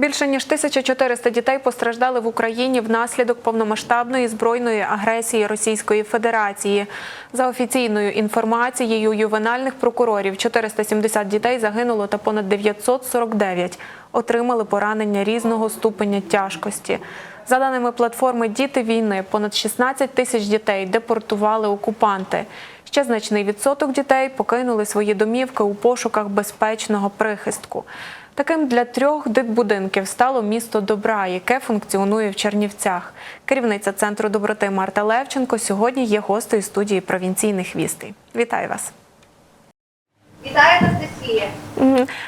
Більше ніж 1400 дітей постраждали в Україні внаслідок повномасштабної збройної агресії Російської Федерації. За офіційною інформацією ювенальних прокурорів, 470 дітей загинуло та понад 949 отримали поранення різного ступеня тяжкості. За даними платформи Діти війни, понад 16 тисяч дітей депортували окупанти. Ще значний відсоток дітей покинули свої домівки у пошуках безпечного прихистку. Таким для трьох дитбудинків стало місто Добра, яке функціонує в Чернівцях. Керівниця центру доброти Марта Левченко сьогодні є гостею студії провінційних вістей. Вітаю вас. Вітаю, Анастасія.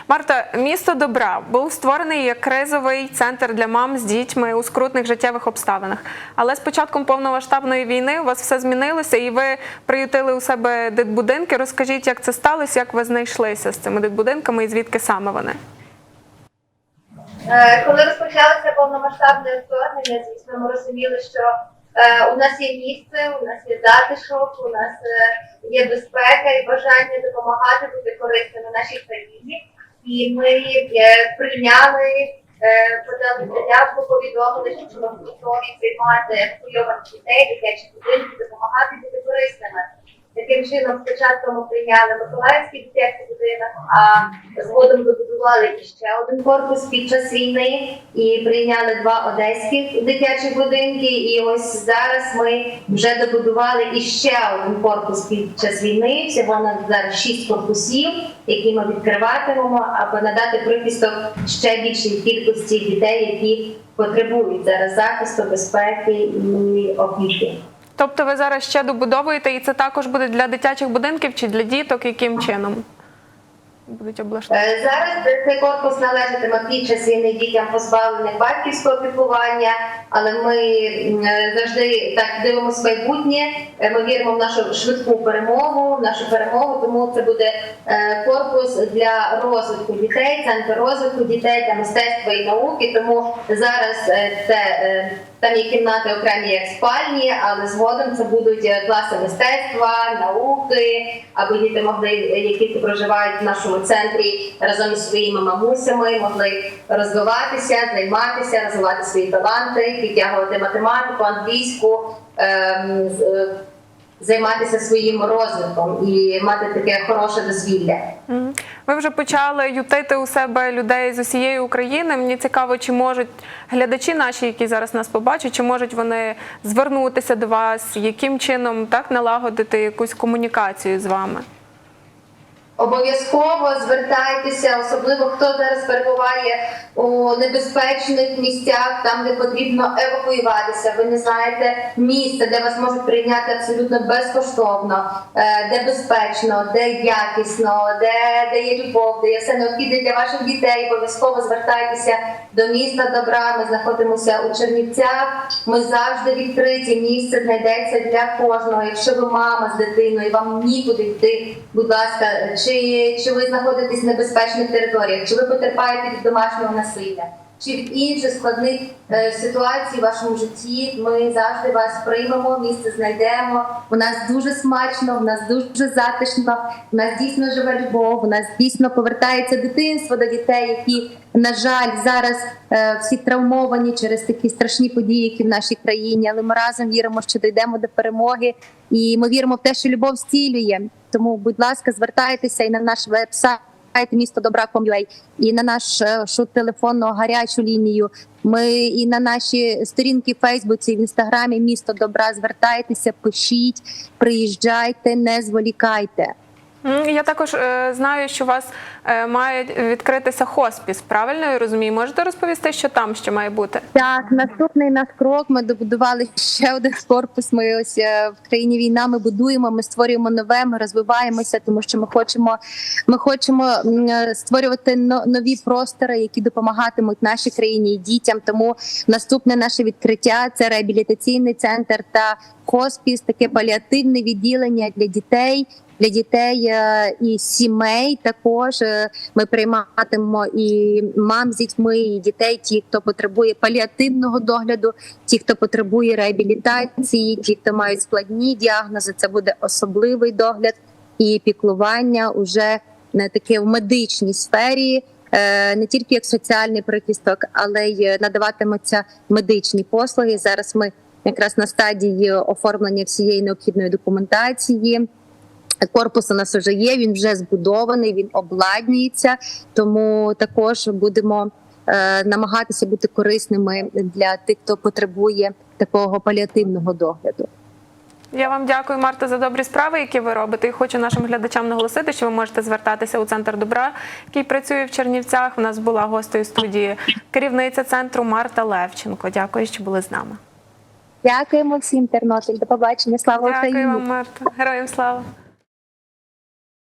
Марта, місто добра був створений як кризовий центр для мам з дітьми у скрутних життєвих обставинах. Але з початком повномасштабної війни у вас все змінилося, і ви приютили у себе дитбудинки. Розкажіть, як це сталося, як ви знайшлися з цими дитбудинками і звідки саме вони? Е, Коли розпочалося повномасштабне вторгнення, звісно, ми розуміли, що у нас є місце, у нас є затишок, у нас е, є безпека і бажання допомагати бути корисними нашій країні. І ми е, прийняли, е, подали заявку, повідомили, що ми готові приймати евакуйованих дітей, дитячі будинки, допомагати бути корисними. Таким чином, спочатку ми прийняли Миколаївський дитячий будинок, а згодом добудували іще один корпус під час війни і прийняли два одеських дитячих будинки. І ось зараз ми вже добудували іще один корпус під час війни. Всього на зараз шість корпусів, які ми відкриватимемо, аби надати прихисток ще більшій кількості дітей, які потребують зараз захисту, безпеки і опіки. Тобто ви зараз ще добудовуєте, і це також буде для дитячих будинків чи для діток, яким чином будуть облаштовані? Е, Зараз цей корпус належатиме під час війни дітям позбавлених батьківського піклування, але ми е, завжди так дивимося майбутнє. Е, Ми віримо в нашу швидку перемогу, в нашу перемогу. Тому це буде корпус для розвитку дітей, центр розвитку дітей та мистецтва і науки. Тому зараз це там є кімнати окремі як спальні, але згодом це будуть е, класи мистецтва, науки, аби діти могли, е, які проживають в нашому центрі разом із своїми мамусями, могли розвиватися, займатися, розвивати свої таланти, підтягувати математику, англійську. ем, е, Займатися своїм розвитком і мати таке хороше дозвілля. Ви вже почали ютити у себе людей з усієї України. Мені цікаво, чи можуть глядачі наші, які зараз нас побачать, чи можуть вони звернутися до вас, яким чином так налагодити якусь комунікацію з вами? Обов'язково звертайтеся, особливо хто зараз перебуває у небезпечних місцях, там де потрібно евакуюватися. Ви не знаєте місце, де вас можуть прийняти абсолютно безкоштовно, е, де безпечно, де якісно, де, де є любов, де є все необхідне для ваших дітей. Обов'язково звертайтеся до міста добра. Ми знаходимося у Чернівцях. Ми завжди відкриті. Місце знайдеться для кожного. Якщо ви мама з дитиною, вам нікуди йти, будь ласка, чи, чи ви знаходитесь в небезпечних територіях, чи ви потерпаєте від домашнього насилля, чи від інших складних е, ситуацій в вашому житті, ми завжди вас приймемо, місце знайдемо. У нас дуже смачно, у нас дуже затишно, у нас дійсно живе любов, у нас дійсно повертається дитинство до дітей, які, на жаль, зараз е, всі травмовані через такі страшні події, які в нашій країні. Але ми разом віримо, що дійдемо до перемоги, і ми віримо в те, що любов зцілює. Тому, будь ласка, звертайтеся і на наш веб-сайт місто добра.com.ua, і на нашу телефонну гарячу лінію. Ми і на наші сторінки в Фейсбуці, в інстаграмі місто добра. Звертайтеся, пишіть, приїжджайте, не зволікайте. Я також е, знаю, що у вас е, має відкритися хоспіс. Правильно я розумію? Можете розповісти, що там ще має бути? Так, наступний наш крок. Ми добудували ще один корпус. Ми ось е, в країні війна. Ми будуємо, ми створюємо нове, ми розвиваємося, тому що ми хочемо, ми хочемо е, створювати нові простори, які допомагатимуть нашій країні і дітям. Тому наступне наше відкриття це реабілітаційний центр та хоспіс, таке паліативне відділення для дітей. Для дітей е, і сімей також е, ми прийматимемо і мам з дітьми, і дітей, ті, хто потребує паліативного догляду, ті, хто потребує реабілітації, ті, хто мають складні діагнози. Це буде особливий догляд і піклування уже не таке в медичній сфері. е, не тільки як соціальний прихисток, але й надаватимуться медичні послуги. Зараз ми якраз на стадії оформлення всієї необхідної документації. Корпус у нас вже є, він вже збудований, він обладнюється, тому також будемо е, намагатися бути корисними для тих, хто потребує такого паліативного догляду. Я вам дякую, Марта, за добрі справи, які ви робите. І хочу нашим глядачам наголосити, що ви можете звертатися у центр добра, який працює в Чернівцях. У нас була гостею студії керівниця центру Марта Левченко. Дякую, що були з нами. Дякуємо всім, Тернопіль. До побачення. Слава Дякую Україні! вам, Марта. Героям слава.